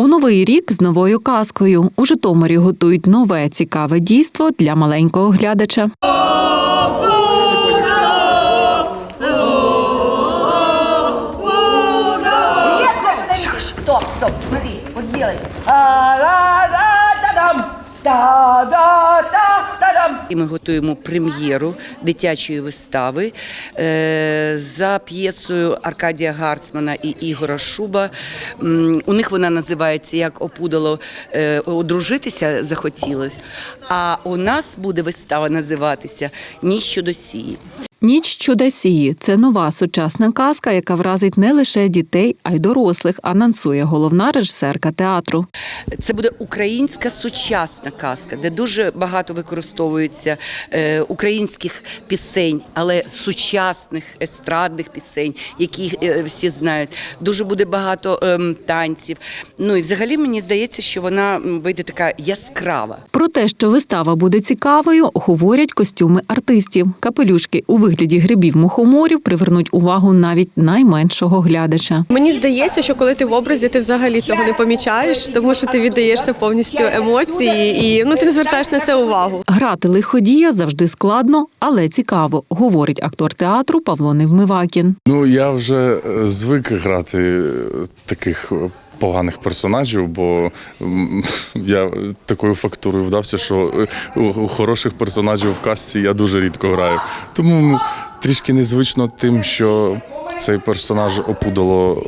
У новий рік з новою казкою у Житомирі готують нове цікаве дійство для маленького глядача. Стоп, стоп, смотри, вот сделай. І ми готуємо прем'єру дитячої вистави е, за п'єсою Аркадія Гарцмана і Ігора Шуба. У них вона називається Як опудало е, одружитися захотілось. А у нас буде вистава називатися Ніч щодо сії. Ніч чудесії це нова сучасна казка, яка вразить не лише дітей, а й дорослих, анонсує головна режисерка театру. Це буде українська сучасна казка, де дуже багато використовується е, українських пісень, але сучасних естрадних пісень, які е, всі знають. Дуже буде багато ем, танців. Ну і взагалі мені здається, що вона вийде така яскрава. Про те, що вистава буде цікавою, говорять костюми артистів. Капелюшки у вигляді грибів мухоморів привернуть увагу навіть найменшого глядача. Мені здається, що коли ти в образі, ти взагалі цього не помічаєш, тому що ти віддаєшся повністю емоції і ну ти не звертаєш на це увагу. Грати лиходія завжди складно, але цікаво, говорить актор театру Павло Невмивакін. Ну, я вже е, звик грати е, таких е, поганих персонажів, бо я такою фактурою вдався, що е, у хороших персонажів в казці я дуже рідко граю. Тому трішки незвично тим, що. Цей персонаж опудало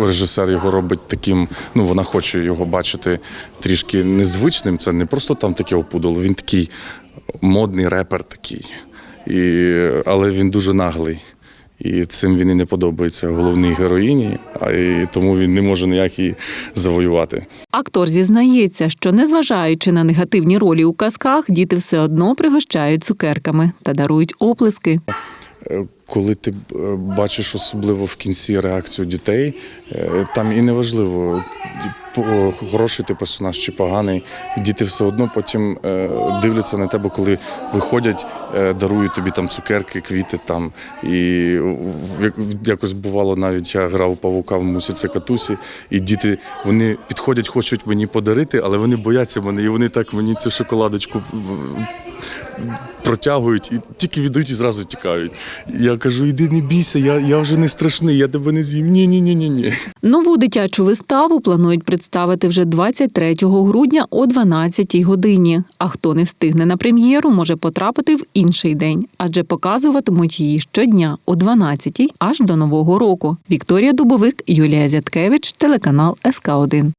е, режисер його робить таким. Ну вона хоче його бачити трішки незвичним. Це не просто там таке опудало. Він такий модний репер такий. І, але він дуже наглий. І цим він і не подобається головній героїні, а і тому він не може ніяк її завоювати. Актор зізнається, що незважаючи на негативні ролі у казках, діти все одно пригощають цукерками та дарують оплески. Е, Коли ти е, бачиш особливо в кінці реакцію дітей, е, там і неважливо, хороший ти персонаж чи поганий, діти все одно потім е, дивляться на тебе, коли виходять, е, дарують тобі там цукерки, квіти там. І якось бувало навіть я грав павука в мусі цикатусі, і діти вони підходять, хочуть мені подарити, але вони бояться мене, і вони так мені цю шоколадочку протягують і тільки віддають і зразу тікають. Я кажу: іди не бійся, я, я вже не страшний, я тебе не з'їм. Ні, ні, ні, ні, ні. Нову дитячу виставу планують представити вже 23 грудня о 12 годині. А хто не встигне на прем'єру, може потрапити в інший день, адже показуватимуть її щодня о 12 аж до нового року. Вікторія Дубовик, Юлія Зяткевич, телеканал СК 1